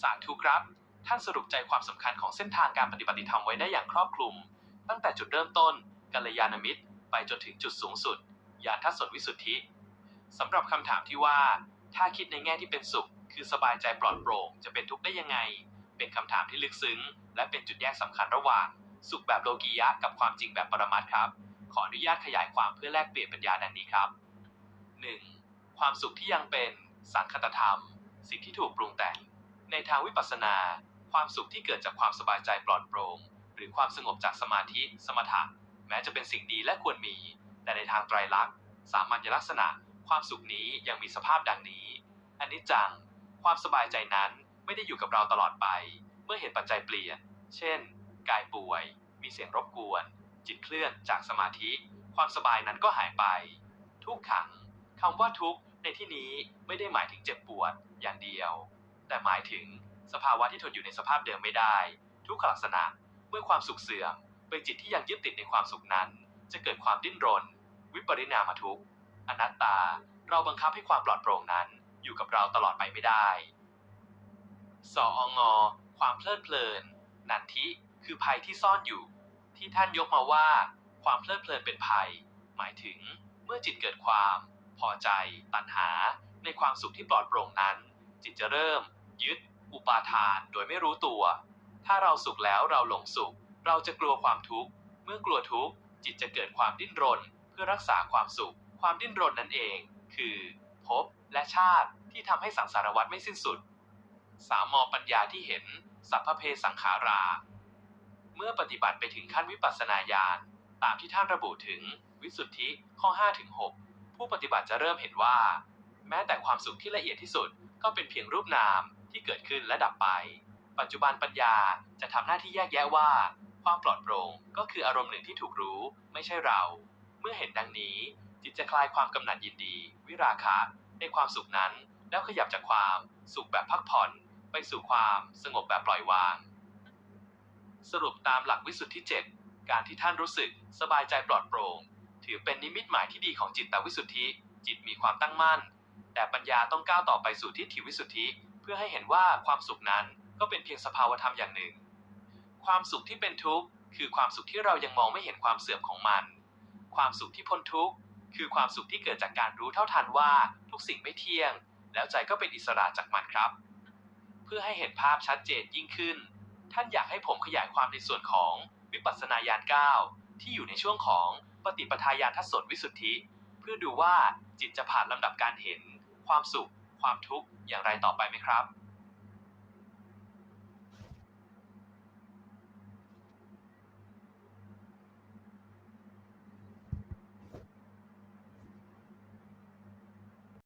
สาธุครับ ท่านสรุปใจความสำคัญของเส้นทางการปฏิบัติธรรมไว้ได้อย่างครอบคลุม ตั้งแต่จุดเริ่มต้นกัลยาณมิตร ไปจนถึงจุดสูงสุดญาณทัศนวิสุทธิสำหรับคำถามที่ว่า ถ้าคิดในแง่ที่เป็นสุข คือสบายใจปลอดโปร่งจะเป็นทุกข์ได้ยังไง เป็นคำถามที่ลึกซึ้ง และเป็นจุดแยกสำคัญระหว่าง สุขแบบโลกียะกับความจริงแบบปรมัตถ์ครับ ขออนุญาตขยายความเพื่อแลกเปลี่ยนปัญญาดังนี้ครับ 1. ความสุขที่ยังเป็นสังคตธรรม สิ่งที่ถูกปรุงแต่ง ในทางวิปัสสนา ความสุขที่เกิดจากความสบายใจปลอดโปร่งหรือความสงบจากสมาธิ สมถะ แม้จะเป็นสิ่งดีและควรมี แต่ในทางไตรลักษณ์สามัญลักษณะ ความสุขนี้ยังมีสภาพดังนี้อันนี้จัง ความสบายใจนั้นไม่ได้อยู่กับเราตลอดไป เมื่อเห็นปัจจัยเปลี่ยน เช่น กายป่วย มีเสียงรบกวน จิตเคลื่อนจากสมาธิ ความสบายนั้นก็หายไป ทุกขังคำว่าทุกข์ในที่นี้ไม่ได้หมายถึงเจ็บปวดอย่างเดียว แต่หมายถึงสภาวะที่ทนอยู่ในสภาพเดิมไม่ได้ ทุกขลักษณะเมื่อความสุขเสื่อมเป็นจิตที่ยังยึดติดในความสุขนั้น จะเกิดความดิ้นรน วิปริณามทุกข์อนัตตา เราบังคับให้ความปลอดโปร่งนั้น อยู่กับเราตลอดไปไม่ได้สอองอความเพลิดเพลิน นันทิคือภัยที่ซ่อนอยู่ ที่ท่านยกมาว่า ความเพลิดเพลินเป็นภัย หมายถึงเมื่อจิตเกิดความ พอใจ ตัณหา ในความสุขที่ปลอดโปร่งนั้น จิตจะเริ่ม ยึด อุปาทานโดยไม่รู้ตัว ถ้าเราสุขแล้วเราหลงสุข เราจะกลัวความทุกข์ เมื่อกลัวทุกข์ จิตจะเกิดความดิ้นรน เพื่อรักษาความสุข ความดิ้นรนนั่นเอง คือภพและชาติที่ทำให้สังสารวัฏไม่สิ้นสุด สามมปัญญาที่เห็น สัพพเพสังขารา เมื่อปฏิบัติไปถึงขั้นวิปัสสนาญาณตามที่ท่านระบุถึงวิสุทธิข้อ5-6ผู้ปฏิบัติจะเริ่มเห็นว่า แม้แต่ความสุขที่ละเอียดที่สุด ก็เป็นเพียงรูปนามที่เกิดขึ้นและดับไป ปัจจุบันปัญญาจะทำหน้าที่แยกแยะว่า ความปลอดโปร่งก็คืออารมณ์หนึ่งที่ถูกรู้ ไม่ใช่เรา เมื่อเห็นดังนี้ จิตจะคลายความกำหนัดยินดี วิราคะ ในความสุขนั้น แล้วขยับจากความสุขแบบพักผ่อน ไปสู่ความสงบแบบปล่อยวาง สรุปตามหลักวิสุทธิ7การที่ท่านรู้สึกสบายใจปลอดโปร่ง ถือเป็นนิมิตหมายที่ดีของจิตตวิสุทธิ จิตมีความตั้งมั่น แต่ปัญญาต้องก้าวต่อไปสู่ทิฏฐิวิสุทธิ เพื่อให้เห็นว่าความสุขนั้นก็เป็นเพียงสภาวธรรมอย่างหนึ่ง ความสุขที่เป็นทุกข์คือความสุขที่เรายังมองไม่เห็นความเสื่อมของมัน ความสุขที่พ้นทุกข์คือความสุขที่เกิดจากการรู้เท่าทันว่าทุกสิ่งไม่เที่ยง แล้วใจก็เป็นอิสระจากมันครับ เพื่อให้เห็นภาพชัดเจนยิ่งขึ้น ท่านอยากให้ผมขยายความในส่วนของวิปัสสนาญาณ9ที่อยู่ในช่วงของปฏิปทาญาณทัศนวิสุทธิ พื่อดูว่าจิตจะผ่านลำดับการเห็นความสุข ความทุกข์อย่างไรต่อไปไหมครับ